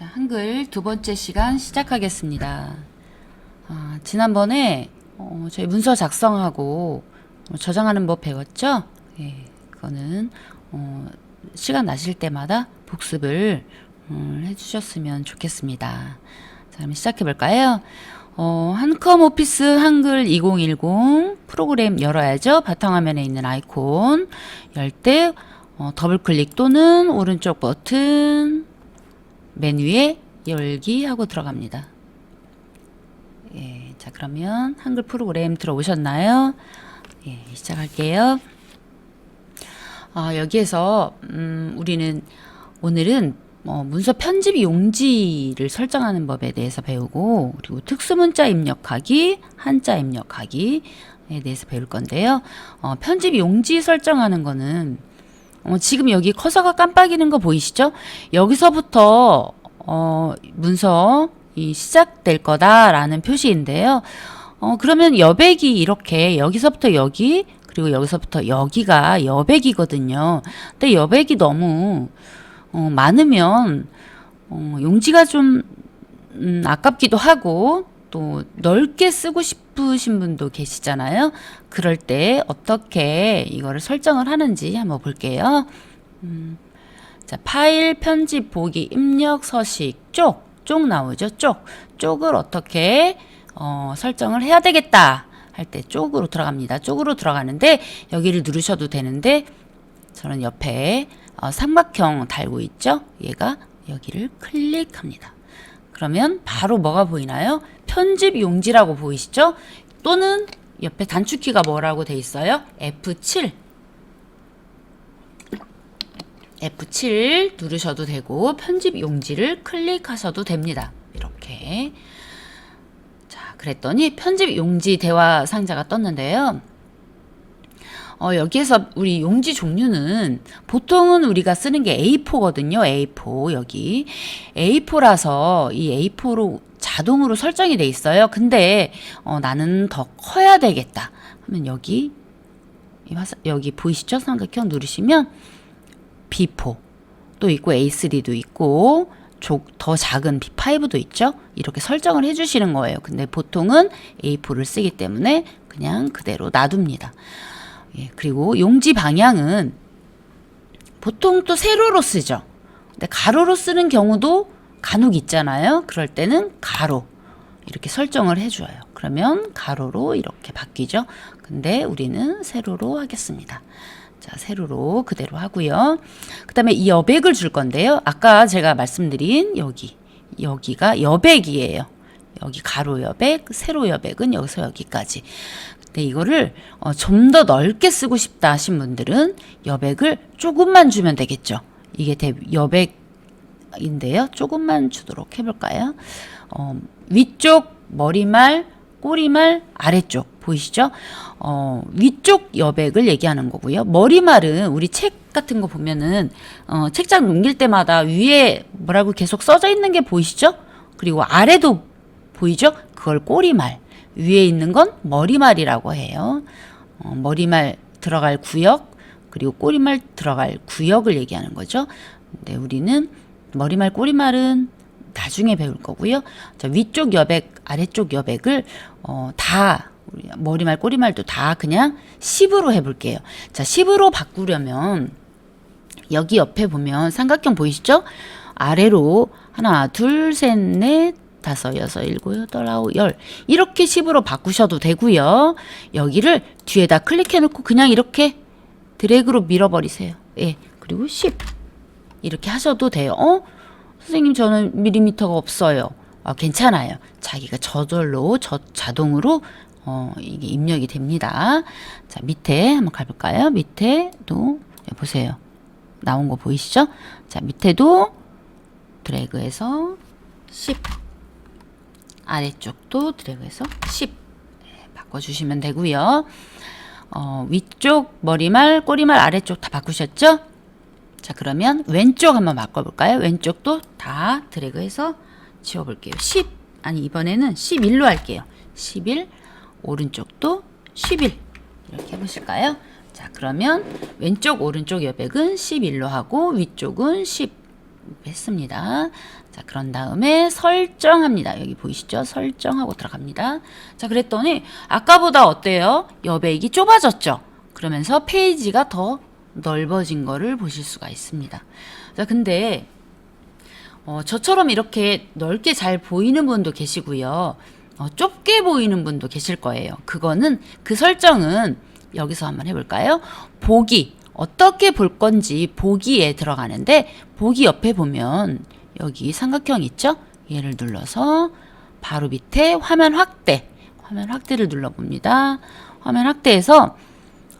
자, 한글 두 번째 시간 시작하겠습니다. 아, 지난번에 어, 저희 문서 작성하고 어, 저장하는 법 배웠죠? 예, 그거는 어, 시간 나실 때마다 복습을 음, 해주셨으면 좋겠습니다. 자, 그럼 시작해 볼까요? 어, 한컴 오피스 한글 2010 프로그램 열어야죠. 바탕화면에 있는 아이콘 열때 어, 더블 클릭 또는 오른쪽 버튼 맨 위에 열기 하고 들어갑니다. 예, 자 그러면 한글 프로그램 들어오셨나요? 예, 시작할게요. 아, 여기에서 음, 우리는 오늘은 어, 문서 편집 용지를 설정하는 법에 대해서 배우고 그리고 특수문자 입력하기, 한자 입력하기에 대해서 배울 건데요. 어, 편집 용지 설정하는 거는 어, 지금 여기 커서가 깜빡이는 거 보이시죠? 여기서부터 어, 문서 이 시작될 거다라는 표시인데요. 어, 그러면 여백이 이렇게 여기서부터 여기 그리고 여기서부터 여기가 여백이거든요. 근데 여백이 너무 어, 많으면 어, 용지가 좀 음, 아깝기도 하고 또 넓게 쓰고 싶 으신 분도 계시잖아요. 그럴 때 어떻게 이거를 설정을 하는지 한번 볼게요. 음, 자, 파일 편집 보기 입력 서식 쪽, 쪽 나오죠. 쪽, 쪽을 어떻게 어, 설정을 해야 되겠다 할 때 쪽으로 들어갑니다. 쪽으로 들어가는데 여기를 누르셔도 되는데 저는 옆에 어, 삼각형 달고 있죠. 얘가 여기를 클릭합니다. 그러면 바로 뭐가 보이나요? 편집 용지라고 보이시죠? 또는 옆에 단축키가 뭐라고 돼 있어요? F7. F7 누르셔도 되고 편집 용지를 클릭하셔도 됩니다. 이렇게. 자, 그랬더니 편집 용지 대화 상자가 떴는데요. 어, 여기에서 우리 용지 종류는 보통은 우리가 쓰는 게 A4거든요. A4 여기. A4라서 이 A4로 자동으로 설정이 돼 있어요. 근데 어, 나는 더 커야 되겠다. 하면 여기 이 화사, 여기 보이시죠? 삼각형 누르시면 B4 또 있고 A3도 있고 조, 더 작은 B5도 있죠. 이렇게 설정을 해주시는 거예요. 근데 보통은 A4를 쓰기 때문에 그냥 그대로 놔둡니다. 예, 그리고 용지 방향은 보통 또 세로로 쓰죠. 근데 가로로 쓰는 경우도 간혹 있잖아요. 그럴 때는 가로 이렇게 설정을 해줘요. 그러면 가로로 이렇게 바뀌죠. 근데 우리는 세로로 하겠습니다. 자, 세로로 그대로 하고요. 그 다음에 이 여백을 줄 건데요. 아까 제가 말씀드린 여기, 여기가 여백이에요. 여기 가로 여백, 세로 여백은 여기서 여기까지. 근데 이거를 어, 좀 더 넓게 쓰고 싶다 하신 분들은 여백을 조금만 주면 되겠죠. 이게 대 여백 인데요. 조금만 주도록 해볼까요? 어, 위쪽 머리말, 꼬리말, 아래쪽 보이시죠? 어, 위쪽 여백을 얘기하는 거고요. 머리말은 우리 책 같은 거 보면은 어, 책장 넘길 때마다 위에 뭐라고 계속 써져 있는 게 보이시죠? 그리고 아래도 보이죠? 그걸 꼬리말. 위에 있는 건 머리말이라고 해요. 어, 머리말 들어갈 구역 그리고 꼬리말 들어갈 구역을 얘기하는 거죠. 근데 우리는 머리말 꼬리말은 나중에 배울 거고요. 자, 위쪽 여백, 아래쪽 여백을 어, 다 머리말 꼬리말도 다 그냥 10으로 해볼게요. 자, 10으로 바꾸려면 여기 옆에 보면 삼각형 보이시죠? 아래로 하나, 둘, 셋, 넷, 다섯, 여섯, 일곱, 여덟, 아홉, 열 이렇게 10으로 바꾸셔도 되고요. 여기를 뒤에다 클릭해 놓고 그냥 이렇게 드래그로 밀어버리세요. 예, 그리고 10 이렇게 하셔도 돼요. 어? 선생님 저는 밀리미터가 없어요. 아, 괜찮아요. 자기가 저절로 저 자동으로 어, 이게 입력이 됩니다. 자, 밑에 한번 가볼까요? 밑에도 예, 보세요. 나온 거 보이시죠? 자, 밑에도 드래그해서 10 아래쪽도 드래그해서 10 예, 바꿔주시면 되고요. 어, 위쪽 머리말, 꼬리말, 아래쪽 다 바꾸셨죠? 자, 그러면 왼쪽 한번 바꿔볼까요? 왼쪽도 다 드래그해서 지워볼게요. 10, 아니, 이번에는 11로 할게요. 11, 오른쪽도 11. 이렇게 해보실까요? 자, 그러면 왼쪽, 오른쪽 여백은 11로 하고, 위쪽은 10, 했습니다. 자, 그런 다음에 설정합니다. 여기 보이시죠? 설정하고 들어갑니다. 자, 그랬더니 아까보다 어때요? 여백이 좁아졌죠? 그러면서 페이지가 더 넓어진 거를 보실 수가 있습니다. 자, 근데 어, 저처럼 이렇게 넓게 잘 보이는 분도 계시고요. 어, 좁게 보이는 분도 계실 거예요. 그거는 그 설정은 여기서 한번 해볼까요? 보기 어떻게 볼 건지 보기에 들어가는데 보기 옆에 보면 여기 삼각형 있죠? 얘를 눌러서 바로 밑에 화면 확대 화면 확대를 눌러봅니다. 화면 확대에서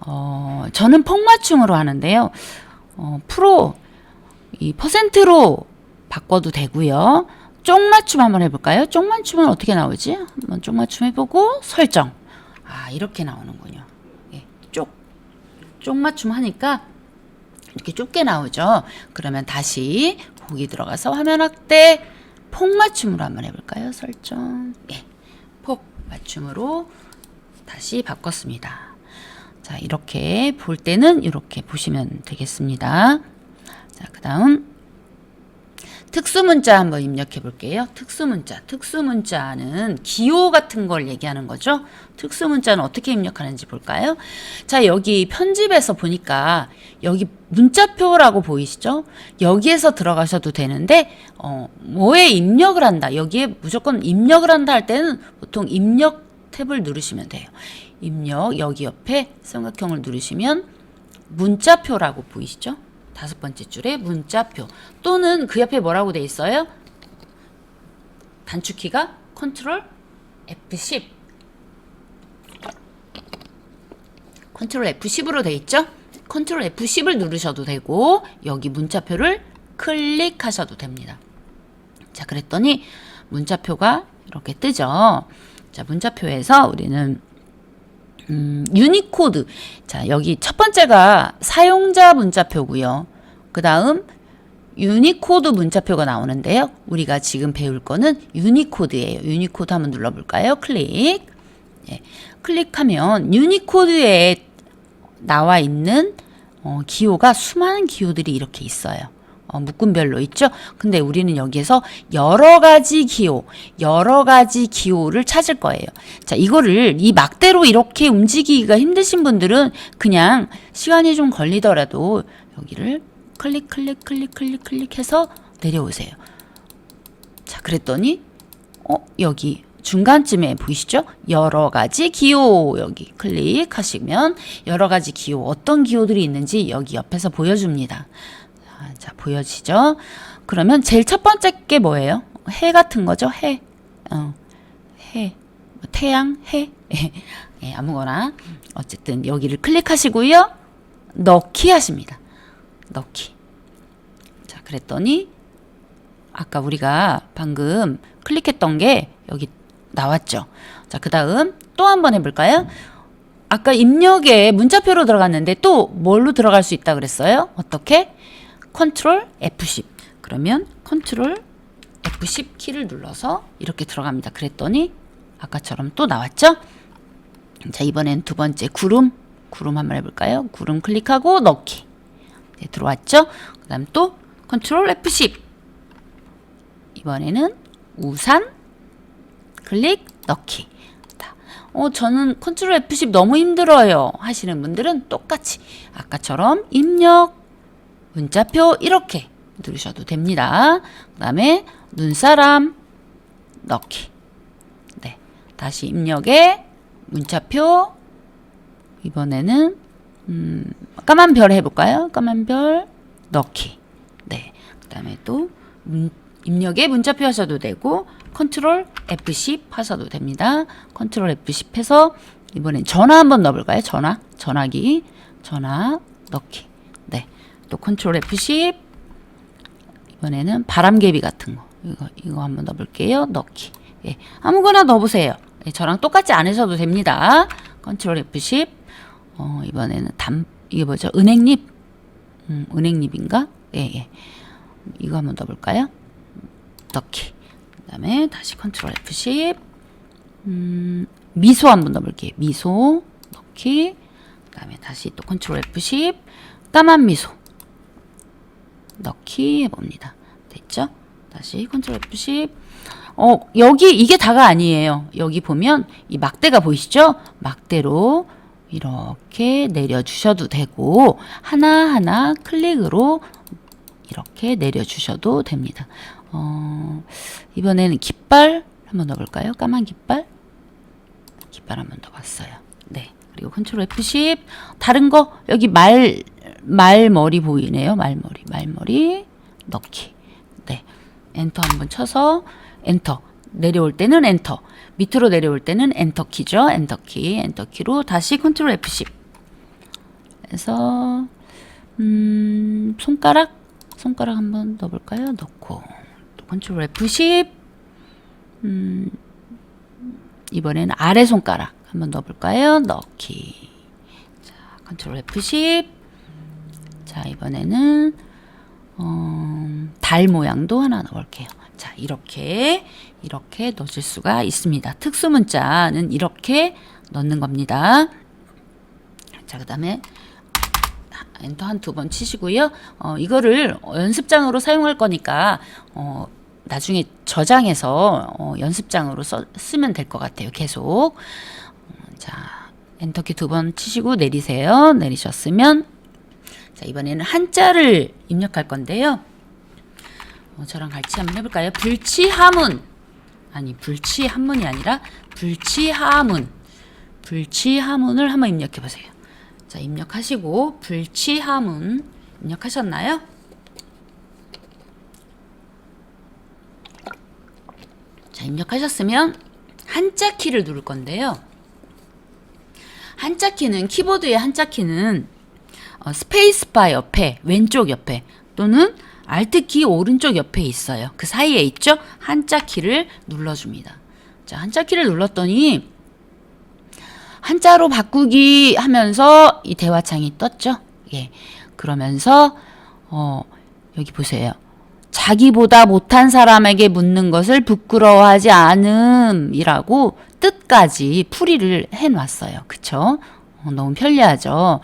어, 저는 폭맞춤으로 하는데요. 어, 프로 이 퍼센트로 바꿔도 되고요. 쪽맞춤 한번 해볼까요? 쪽맞춤은 어떻게 나오지? 한번 쪽맞춤 해보고 설정. 아 이렇게 나오는군요. 예, 쪽 쪽맞춤 하니까 이렇게 좁게 나오죠. 그러면 다시 보기 들어가서 화면 확대 폭맞춤으로 한번 해볼까요? 설정. 예, 폭 맞춤으로 다시 바꿨습니다. 자 이렇게 볼 때는 이렇게 보시면 되겠습니다. 자 그 다음 특수문자 한번 입력해 볼게요. 특수문자. 특수문자는 기호 같은 걸 얘기하는 거죠. 특수문자는 어떻게 입력하는지 볼까요? 자, 여기 편집에서 보니까 여기 문자표라고 보이시죠? 여기에서 들어가셔도 되는데, 어, 뭐에 입력을 한다. 여기에 무조건 입력을 한다 할 때는 보통 입력 탭을 누르시면 돼요. 입력, 여기 옆에 삼각형을 누르시면 문자표라고 보이시죠? 다섯 번째 줄에 문자표 또는 그 옆에 뭐라고 돼 있어요? 단축키가 컨트롤 F10 컨트롤 F10으로 돼 있죠? 컨트롤 F10을 누르셔도 되고 여기 문자표를 클릭하셔도 됩니다. 자, 그랬더니 문자표가 이렇게 뜨죠. 자, 문자표에서 우리는 음, 유니코드. 자, 여기 첫 번째가 사용자 문자표고요. 그 다음 유니코드 문자표가 나오는데요. 우리가 지금 배울 거는 유니코드예요. 유니코드 한번 눌러볼까요? 클릭. 예, 클릭하면 유니코드에 나와 있는 어, 기호가 수많은 기호들이 이렇게 있어요. 어, 묶음별로 있죠? 근데 우리는 여기에서 여러 가지 기호, 여러 가지 기호를 찾을 거예요. 자, 이거를 이 막대로 이렇게 움직이기가 힘드신 분들은 그냥 시간이 좀 걸리더라도 여기를 클릭, 클릭, 클릭, 클릭, 클릭해서 내려오세요. 자, 그랬더니, 어, 여기 중간쯤에 보이시죠? 여러 가지 기호 여기 클릭하시면 여러 가지 기호 어떤 기호들이 있는지 여기 옆에서 보여줍니다. 자, 자, 보여지죠? 그러면 제일 첫 번째 게 뭐예요? 해 같은 거죠? 해. 어, 해. 뭐 태양, 해. 예, 아무거나. 어쨌든 여기를 클릭하시고요. 넣기 하십니다. 넣기. 자, 그랬더니 아까 우리가 방금 클릭했던 게 여기 나왔죠. 자, 그 다음 또 한 번 해볼까요? 아까 입력에 문자표로 들어갔는데 또 뭘로 들어갈 수 있다 그랬어요? 어떻게? 컨트롤 F10. 그러면 컨트롤 F10 키를 눌러서 이렇게 들어갑니다. 그랬더니 아까처럼 또 나왔죠? 자, 이번엔 두 번째 구름. 구름 한번 해볼까요? 구름 클릭하고 넣기. 네, 들어왔죠? 그 다음 또 컨트롤 F10. 이번에는 우산 클릭 넣기. 자, 어, 저는 컨트롤 F10 너무 힘들어요 하시는 분들은 똑같이 아까처럼 입력 문자표 이렇게 누르셔도 됩니다. 그 다음에 눈사람 넣기. 네. 다시 입력에 문자표 이번에는 음, 까만 별 해볼까요? 까만 별 넣기. 네. 그 다음에 또 문, 입력에 문자표 하셔도 되고 컨트롤 F10 하셔도 됩니다. 컨트롤 F10 해서 이번엔 전화 한번 넣어볼까요? 전화. 전화기. 전화 넣기. 네. 또 컨트롤 F10 이번에는 바람개비 같은 거. 이거 이거 한번 넣어볼게요. 넣기. 예, 아무거나 넣어보세요. 예, 저랑 똑같이 안 하셔도 됩니다. 컨트롤 F10 어, 이번에는 담 이게 뭐죠? 은행잎? 음, 은행잎인가? 예, 예. 이거 한번 넣어볼까요? 넣기. 그 다음에 다시 컨트롤 F10 음, 미소 한번 넣어볼게요. 미소. 넣기. 그 다음에 다시 또 컨트롤 F10 까만 미소 넣기 해봅니다. 됐죠? 다시 컨트롤 F10. 어, 여기 이게 다가 아니에요. 여기 보면 이 막대가 보이시죠? 막대로 이렇게 내려주셔도 되고 하나하나 클릭으로 이렇게 내려주셔도 됩니다. 어, 이번에는 깃발 한번 넣어볼까요? 까만 깃발. 깃발 한번 넣어봤어요. 네. 그리고 컨트롤 F10. 다른 거 여기 말 말머리 보이네요. 말머리, 말머리 넣기. 네. 엔터 한번 쳐서 엔터. 내려올 때는 엔터. 밑으로 내려올 때는 엔터 키죠. 엔터 키. 엔터 키로 다시 컨트롤 F10. 그래서 음, 손가락 손가락 한번 넣어 볼까요? 넣고 또 컨트롤 F10. 음, 이번에는 아래 손가락 한번 넣어 볼까요? 넣기. 자, 컨트롤 F10. 자, 이번에는 어, 달 모양도 하나 넣을게요. 자, 이렇게 이렇게 넣어줄 수가 있습니다. 특수 문자는 이렇게 넣는 겁니다. 자, 그다음에 엔터 한 두 번 치시고요. 어, 이거를 연습장으로 사용할 거니까 어, 나중에 저장해서 어, 연습장으로 써, 쓰면 될 것 같아요. 계속. 어, 자, 엔터키 두 번 치시고 내리세요. 내리셨으면 자, 이번에는 한자를 입력할 건데요. 어, 저랑 같이 한번 해볼까요? 불치하문. 아니, 불치한문이 아니라 불치하문. 불치하문을 한번 입력해 보세요. 자, 입력하시고 불치하문 입력하셨나요? 자, 입력하셨으면 한자 키를 누를 건데요. 한자 키는 키보드의 한자 키는 어, 스페이스바 옆에 왼쪽 옆에 또는 알트 키 오른쪽 옆에 있어요. 그 사이에 있죠? 한자 키를 눌러줍니다. 자, 한자 키를 눌렀더니 한자로 바꾸기 하면서 이 대화창이 떴죠? 예. 그러면서 어, 여기 보세요. 자기보다 못한 사람에게 묻는 것을 부끄러워하지 않음이라고 뜻까지 풀이를 해 놨어요. 그쵸? 어, 너무 편리하죠?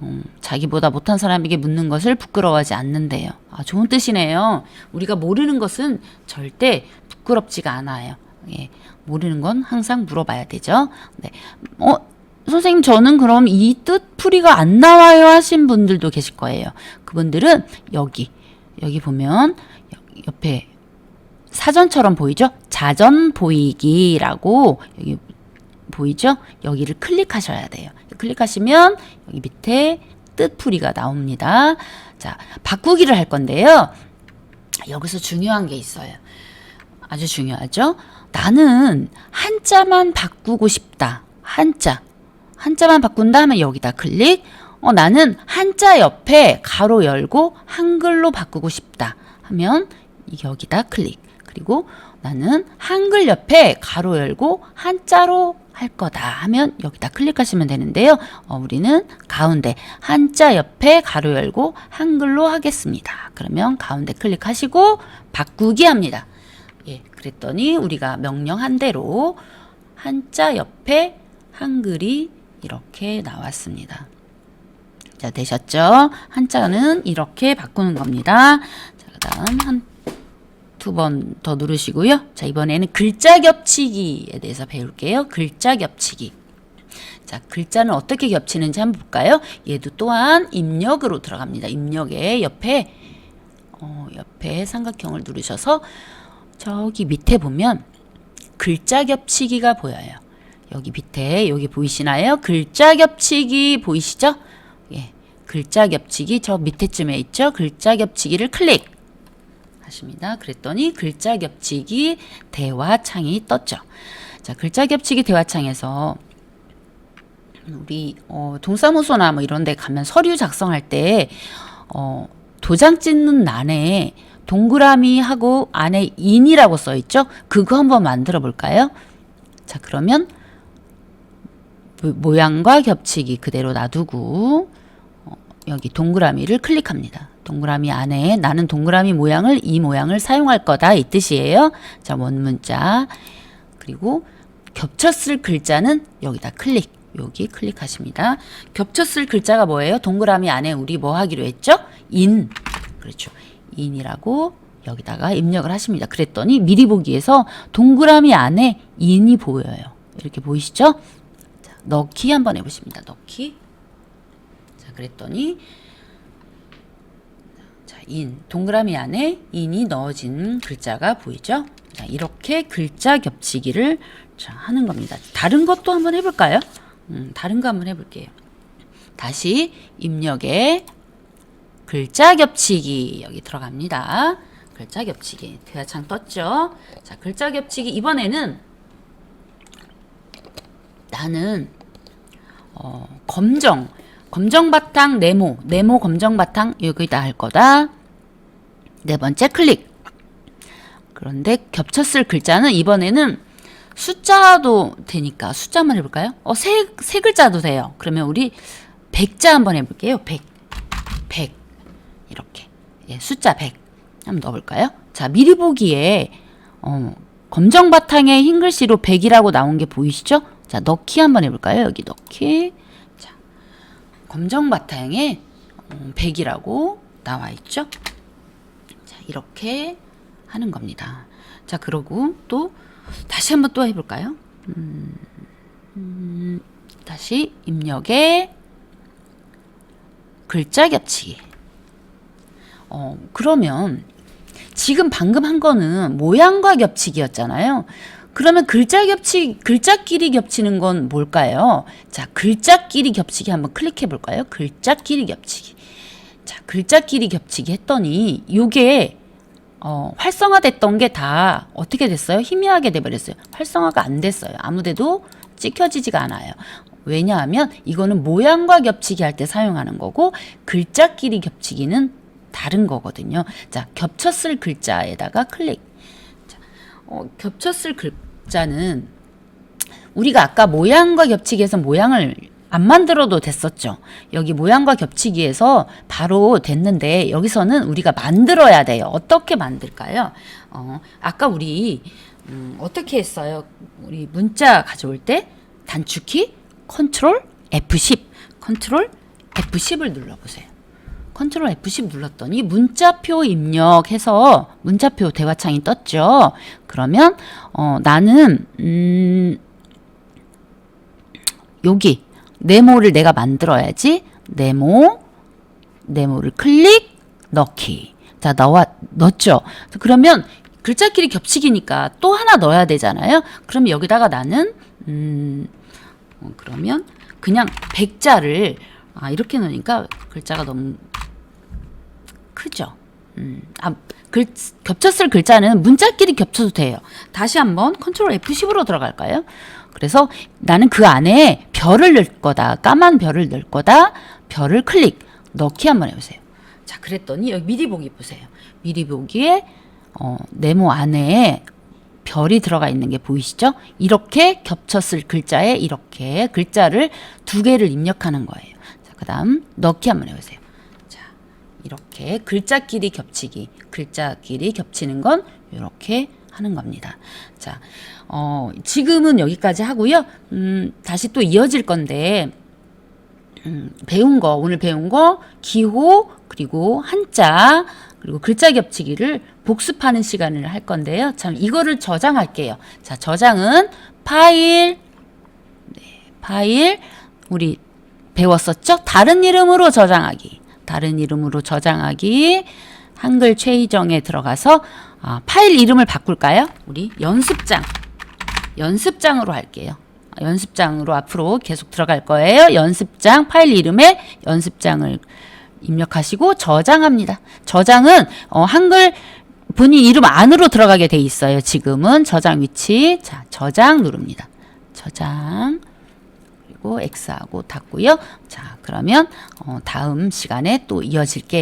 음, 자기보다 못한 사람에게 묻는 것을 부끄러워하지 않는데요. 아, 좋은 뜻이네요. 우리가 모르는 것은 절대 부끄럽지가 않아요. 예, 모르는 건 항상 물어봐야 되죠. 네. 어, 선생님, 저는 그럼 이 뜻 풀이가 안 나와요 하신 분들도 계실 거예요. 그분들은 여기, 여기 보면 여- 옆에 사전처럼 보이죠? 자전 보이기라고 여기 보이죠? 여기를 클릭하셔야 돼요. 클릭하시면 여기 밑에 뜻풀이가 나옵니다. 자, 바꾸기를 할 건데요. 여기서 중요한 게 있어요. 아주 중요하죠? 나는 한자만 바꾸고 싶다. 한자. 한자만 바꾼다 하면 여기다 클릭. 어, 나는 한자 옆에 가로 열고 한글로 바꾸고 싶다. 하면 여기다 클릭. 그리고 나는 한글 옆에 가로 열고 한자로 할 거다 하면 여기다 클릭하시면 되는데요. 어, 우리는 가운데 한자 옆에 가로 열고 한글로 하겠습니다. 그러면 가운데 클릭하시고 바꾸기 합니다. 예, 그랬더니 우리가 명령한 대로 한자 옆에 한글이 이렇게 나왔습니다. 자, 되셨죠? 한자는 이렇게 바꾸는 겁니다. 자, 그 다음 한 두 번 더 누르시고요. 자, 이번에는 글자 겹치기에 대해서 배울게요. 글자 겹치기. 자, 글자는 어떻게 겹치는지 한번 볼까요? 얘도 또한 입력으로 들어갑니다. 입력에 옆에 어, 옆에 삼각형을 누르셔서 저기 밑에 보면 글자 겹치기가 보여요. 여기 밑에 여기 보이시나요? 글자 겹치기 보이시죠? 예. 글자 겹치기 저 밑에쯤에 있죠? 글자 겹치기를 클릭 하십니다. 그랬더니 글자 겹치기 대화창이 떴죠. 자, 글자 겹치기 대화창에서 우리 어, 동사무소나 뭐 이런 데 가면 서류 작성할 때 어, 도장 찍는 난에 동그라미 하고 안에 인이라고 써 있죠? 그거 한번 만들어 볼까요? 자, 그러면 모- 모양과 겹치기 그대로 놔두고 어, 여기 동그라미를 클릭합니다. 동그라미 안에 나는 동그라미 모양을 이 모양을 사용할 거다 이 뜻이에요. 자, 원문자 그리고 겹쳤을 글자는 여기다 클릭. 여기 클릭하십니다. 겹쳤을 글자가 뭐예요? 동그라미 안에 우리 뭐 하기로 했죠? 인. 그렇죠. 인이라고 여기다가 입력을 하십니다. 그랬더니 미리 보기에서 동그라미 안에 인이 보여요. 이렇게 보이시죠? 자, 넣기 한번 해보십니다. 넣기. 자, 그랬더니 자, 인 동그라미 안에 인이 넣어진 글자가 보이죠? 자, 이렇게 글자 겹치기를 자, 하는 겁니다. 다른 것도 한번 해볼까요? 음, 다른 거 한번 해볼게요. 다시 입력에 글자 겹치기 여기 들어갑니다. 글자 겹치기 대화창 떴죠? 자, 글자 겹치기 이번에는 나는 어, 검정 검정 바탕 네모 네모 검정 바탕 여기다 할 거다. 네 번째 클릭. 그런데 겹쳤을 글자는 이번에는 숫자도 되니까 숫자만 해볼까요? 어, 세, 세 글자도 돼요. 그러면 우리 백자 한번 해볼게요. 백. 백. 이렇게. 예, 숫자 100. 한번 넣어볼까요? 자, 미리 보기에, 어, 검정 바탕에 흰 글씨로 100이라고 나온 게 보이시죠? 자, 넣기 한번 해볼까요? 여기 넣기. 자, 검정 바탕에 어, 100이라고 나와 있죠? 자, 이렇게 하는 겁니다. 자, 그러고 또 다시 한번 또 해볼까요? 음, 음, 다시 입력에 글자 겹치기. 어, 그러면 지금 방금 한 거는 모양과 겹치기였잖아요. 그러면 글자 겹치, 글자끼리 겹치는 건 뭘까요? 자, 글자끼리 겹치기 한번 클릭해 볼까요? 글자끼리 겹치기. 자, 글자끼리 겹치기 했더니 요게 어, 활성화됐던 게 다 어떻게 됐어요? 희미하게 돼버렸어요. 활성화가 안 됐어요. 아무데도 찍혀지지가 않아요. 왜냐하면 이거는 모양과 겹치기 할 때 사용하는 거고 글자끼리 겹치기는 다른 거거든요. 자, 겹쳤을 글자에다가 클릭. 자, 어, 겹쳤을 글자는 우리가 아까 모양과 겹치기에서 모양을 안 만들어도 됐었죠. 여기 모양과 겹치기에서 바로 됐는데 여기서는 우리가 만들어야 돼요. 어떻게 만들까요? 어, 아까 우리 음, 어떻게 했어요? 우리 문자 가져올 때 단축키 컨트롤 F10 컨트롤 F10을 눌러보세요. 컨트롤 F10 눌렀더니 문자표 입력해서 문자표 대화창이 떴죠. 그러면 어, 나는 음, 여기 네모를 내가 만들어야지. 네모, 네모를 클릭, 넣기. 자, 넣어, 넣었죠. 그러면 글자끼리 겹치기니까 또 하나 넣어야 되잖아요. 그럼 여기다가 나는, 음, 어, 그러면 그냥 백자를, 아, 이렇게 넣으니까 글자가 너무 크죠. 음, 아, 글, 겹쳤을 글자는 문자끼리 겹쳐도 돼요. 다시 한번 컨트롤 F10으로 들어갈까요? 그래서 나는 그 안에 별을 넣을 거다. 까만 별을 넣을 거다. 별을 클릭. 넣기 한번 해보세요. 자, 그랬더니 여기 미리 보기 보세요. 미리 보기에 어, 네모 안에 별이 들어가 있는 게 보이시죠? 이렇게 겹쳤을 글자에 이렇게 글자를 두 개를 입력하는 거예요. 자, 그 다음 넣기 한번 해보세요. 자, 이렇게 글자끼리 겹치기, 글자끼리 겹치는 건 이렇게 하는 겁니다. 자, 어, 지금은 여기까지 하고요. 음, 다시 또 이어질 건데, 음, 배운 거, 오늘 배운 거, 기호, 그리고 한자, 그리고 글자 겹치기를 복습하는 시간을 할 건데요. 참, 이거를 저장할게요. 자, 저장은 파일, 네, 파일, 우리 배웠었죠? 다른 이름으로 저장하기. 다른 이름으로 저장하기. 한글 최희정에 들어가서 아, 파일 이름을 바꿀까요? 우리 연습장. 연습장으로 할게요. 연습장으로 앞으로 계속 들어갈 거예요. 연습장 파일 이름에 연습장을 입력하시고 저장합니다. 저장은 어, 한글 본인 이름 안으로 들어가게 돼 있어요. 지금은 저장 위치. 자, 저장 누릅니다. 저장. 그리고 X하고 닫고요. 자, 그러면 어, 다음 시간에 또 이어질게요.